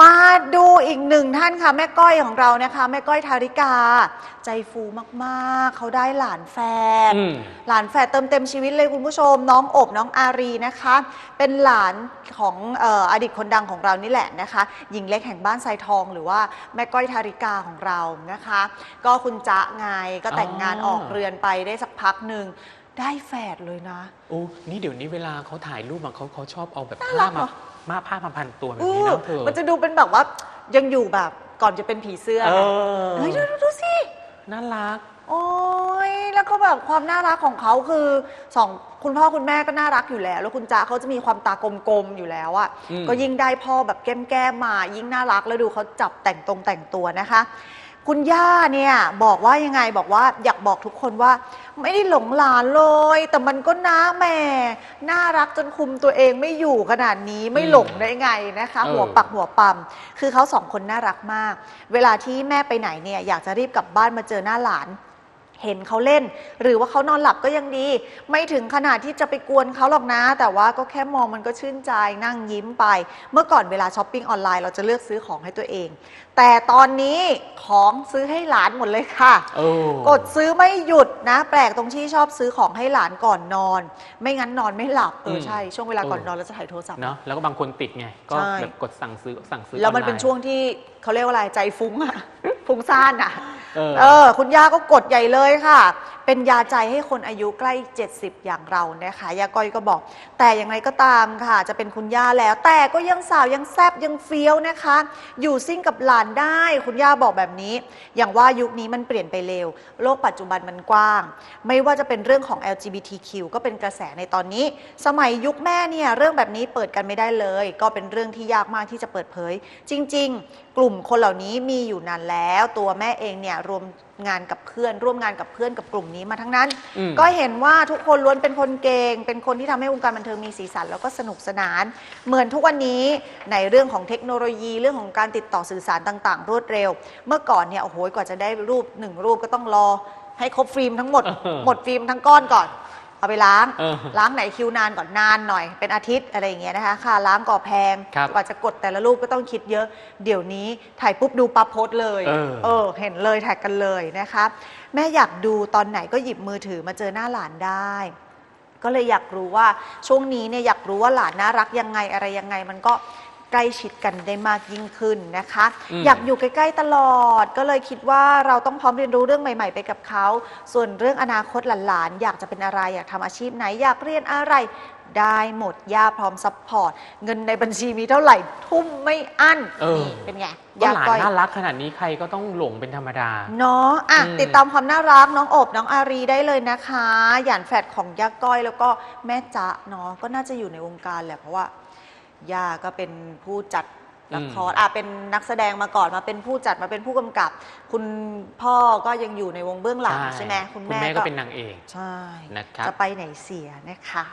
มาดูอีกหนึ่งท่านค่ะ แม่ก้อยของเรานะคะ แม่ก้อยทาริกา ใจฟูมากๆ เขาได้หลานแฝดอืม หลานแฝดเติมเต็มชีวิตเลยคุณผู้ชม น้องอบน้องอารีนะคะ เป็นหลานของเอ่ออดีตคนดังของเรานี่แหละนะคะ หญิงเล็กแห่งบ้านไซทองหรือว่าแม่ก้อยทาริกาของเรานะคะ ก็คุณจ๊ะไงก็แต่งงานอ๋อออกเรือนไปได้สักพักหนึ่ง ได้แฝดเลยนะ โอ้นี่เดี๋ยวนี้เวลาเขาถ่ายรูปอะเขาเขาชอบเอาแบบน่าผ้ารักมาเหรอมาผ้ามาพันตัวแบบเอนี้อเนาะเธอมันจะดูเป็นแบบว่ายังอยู่แบบก่อนจะเป็นผีเสื้อเอไงอเฮ้ยดูดูดูสิ น่ารัก โอ้ยแล้วก็แบบความน่ารักของเขาคือสองคุณพ่อคุณแม่ก็น่ารักอยู่แล้ว แล้วคุณจ๊ะเขาจะมีความตากลมๆอยู่แล้วอะอืม ก็ยิ่งได้พ่อแบบแก้มๆมา ยิ่งน่ารักแล้วดูเขาจับแต่งตรงแต่งตัวนะคะ คุณย่าเนี่ยบอกว่ายังไงบอกว่าอยากบอกทุกคนว่า ไม่ได้หลงหลานเลย แต่มันก็น้าแหม่น่ารักจนคุมตัวเองไม่อยู่ขนาดนี้ไม่หลงได้ไงนะคะ เออ หัวปักหัวปั๊มคือเขาสองคนน่ารักมาก เวลาที่แม่ไปไหนเนี่ยอยากจะรีบกลับบ้านมาเจอหน้าหลาน เห็นเขาเล่น หรือว่าเขานอนหลับก็ยังดี ไม่ถึงขนาดที่จะไปกวนเขาหรอกนะ แต่ว่าก็แค่มองมันก็ชื่นใจนั่งยิ้มไป เมื่อก่อนเวลาช้อปปิ้งออนไลน์เราจะเลือกซื้อของให้ตัวเอง แต่ตอนนี้ของซื้อให้หลานหมดเลยค่ะโอ้กดซื้อไม่หยุดนะ แปลกตรงที่ชอบซื้อของให้หลานก่อนนอน ไม่งั้นนอนไม่หลับเออมใช่ช่วงเวลาก่อนเออนอนเราจะถ่ายโทรศัพท์เนาะแล้วก็บางคนติดไงก็ใช่แบบกดสั่งซื้อสั่งซื้อแล้วมันออไเป็นช่วงที่เขาเรียกว่าอะไรใจฟุ้งอะฟุ้งซ่านอะ เออ เออ คุณย่าก็กดใหญ่เลยค่ะ เป็นยาใจให้คนอายุใกล้ 70 อย่างเรานะคะยาก้อยก็บอก แต่อย่างไรก็ตามค่ะ จะเป็นคุณย่าแล้ว แต่ก็ยังสาวยังแซบยังเฟี้ยวนะคะ อยู่ซิ่งกับหลานได้คุณย่าบอกแบบนี้ อย่างว่ายุคนี้มันเปลี่ยนไปเร็ว โลกปัจจุบันมันกว้าง ไม่ว่าจะเป็นเรื่องของ LGBTQ ก็เป็นกระแสในตอนนี้ สมัยยุคแม่เนี่ยเรื่องแบบนี้เปิดกันไม่ได้เลย ก็เป็นเรื่องที่ยากมากที่จะเปิดเผย จริง ๆ ลุ่มคนเหล่านี้มีอยู่นานแล้ว ตัวแม่เองเนี่ยรวมงานกับเพื่อน ร่วมงานกับเพื่อนกับกลุ่มนี้มาทั้งนั้น อืม ก็เห็นว่าทุกคนล้วนเป็นคนเก่งเป็นคนที่ทำให้วงการบันเทิงมีสีสันแล้วก็สนุกสนาน เหมือนทุกวันนี้ในเรื่องของเทคโนโลยีเรื่องของการติดต่อสื่อสารต่างๆ รวดเร็ว เมื่อก่อนเนี่ยโอ้โหกว่าจะได้รูปหนึ่งรูปก็ต้องรอให้ครบฟิล์มทั้งหมด เออ หมดฟิล์มทั้งก้อนก่อน เอาไปล้าง เออล้างไหนคิวนานก่อนนานหน่อย เป็นอาทิตย์อะไรอย่างเงี้ยนะคะ ค่าล้างก่อแพง ครับกว่าจะกดแต่ละรูปก็ต้องคิดเยอะ เดี๋ยวนี้ถ่ายปุ๊บดูปั๊บโพสต์เลยเออเออเห็นเลยแท็กกันเลยนะคะ แม่อยากดูตอนไหนก็หยิบมือถือมาเจอหน้าหลานได้ ก็เลยอยากรู้ว่าช่วงนี้เนี่ยอยากรู้ว่าหลานน่ารักยังไงอะไรยังไง มันก็ ใกล้ชิดกันได้มากยิ่งขึ้นนะคะ อืม อยากอยู่ใกล้ๆตลอด ก็เลยคิดว่าเราต้องพร้อมเรียนรู้เรื่องใหม่ ๆ ไปกับเขา ส่วนเรื่องอนาคตหลานๆ อยากจะเป็นอะไรอยากทำอาชีพไหนอยากเรียนอะไรได้หมดย่าพร้อมซัพพอร์ต เงินในบัญชีมีเท่าไหร่ทุ่มไม่อั้นเออ นี่เป็นไงก็หลานก้อยน่ารักขนาดนี้ใครก็ต้องหลงเป็นธรรมดา เนาะอะอืม ติดตามความน่ารักน้องโอบน้องอารีได้เลยนะคะ หยานแฟดของย่าก้อยแล้วก็แม่จ๊ะเนาะก็น่าจะอยู่ในวงการแหละเพราะว่า ย่าก็เป็นผู้จัดละครอะเป็นนักแสดงมาก่อนมาเป็นผู้จัดมาเป็นผู้กำกับ คุณพ่อก็ยังอยู่ในวงเบื้องหลังใช่ไหมคุณแม่ก็เป็นนางเอกใช่นะครับจะไปไหนเสียนะคะ